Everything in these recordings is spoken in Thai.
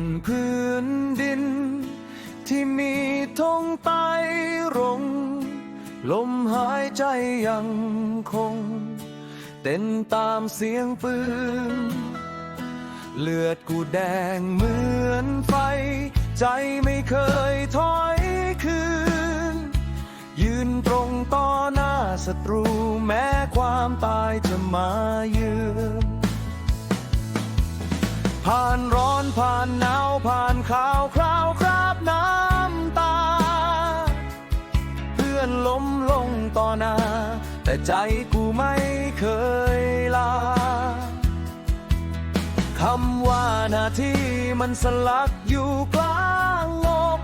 นพื้นดิน ที่มีธงไต้รงลมหายใจยังคง เต้นตามเสียงปืน เลือดกูแดงเหมือนไฟ ใจไม่เคยถอยคืน ยืนตรงต่อหน้าศัตรูแม้ความตายจะมาเยือนผ่านร้อนผ่านหนาว ผ่านข่าวคราวคราบน้ำตา เพื่อนล้มลงต่อหน้า แต่ใจกูไม่เคยลาคำว่าหน้าที่มันสลักอยู่กลางโลก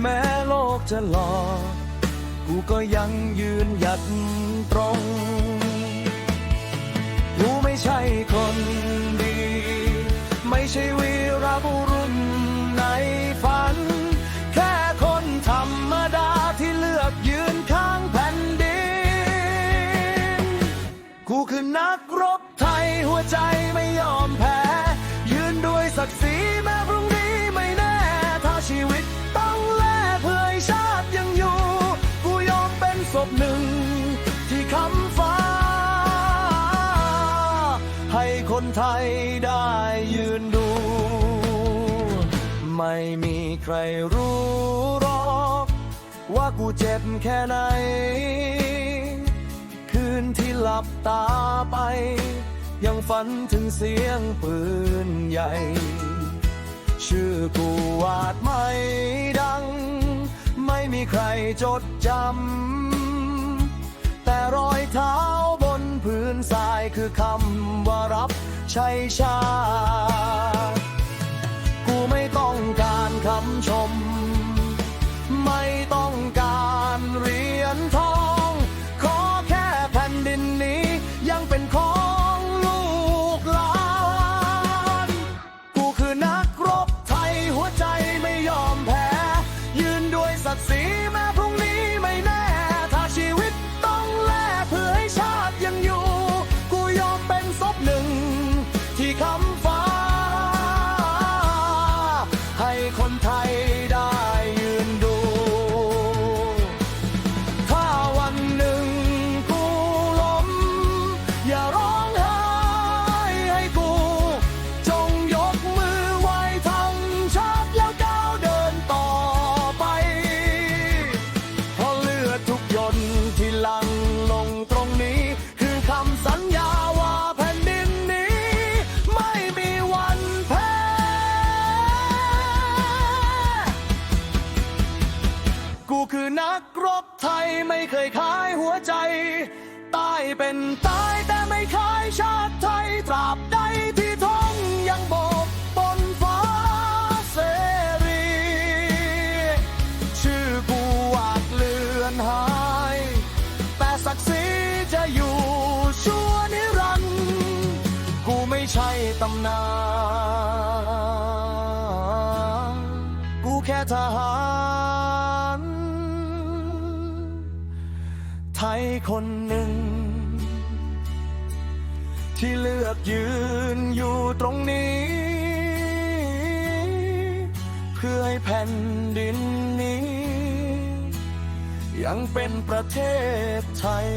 แม้โลกจะหลอก กูก็ยังยืนหยัดตรง กูไม่ใช่คนดี ศักดิ์ศรีแม้พรุ่งนี้ไม่แน่ ถ้าชีวิตต้องแลกเพื่อให้ชาติยังอยู่ กูยอมเป็นศพหนึ่ง ที่คำฟ้า ให้คนไทยได้ยืนดู ไม่มีใครรู้หรอก ว่ากูเจ็บแค่ไหน คืนที่หลับตาไป ยังฝันถึงเสียงปืนใหญ่ ชื่อกูวาดไม่ดัง ไม่มีใครจดจำ แต่รอยเท้าบนพื้นทรายคือคำว่ารับใช้ชาติ คำฟ้า ให้คนไทยได้ยืนดู ถ้าวันหนึ่งกูล้ม อย่าร้องไห้ให้กู จงยกมือไหว้ทั้งชาติแล้วก้าวเดินต่อไป เพราะเลือดทุกหยดที่หลังลง ไทยไม่เคยขายหัวใจ ตายเป็นตายแต่ไม่ขายชาติไทยตราบใดที่ท้องยังโบกบนฟ้าเสรี ชื่อกูอาจเลือนหาย แต่ศักดิ์ศรีจะอยู่ชั่วนิรันดร์กูไม่ใช่ตำนาน กูแค่ทหาร ไทยคนหนึ่ง ที่เลือกยืนอยู่ตรงนี้ เพื่อให้แผ่นดินนี้ ยังเป็นประเทศไทย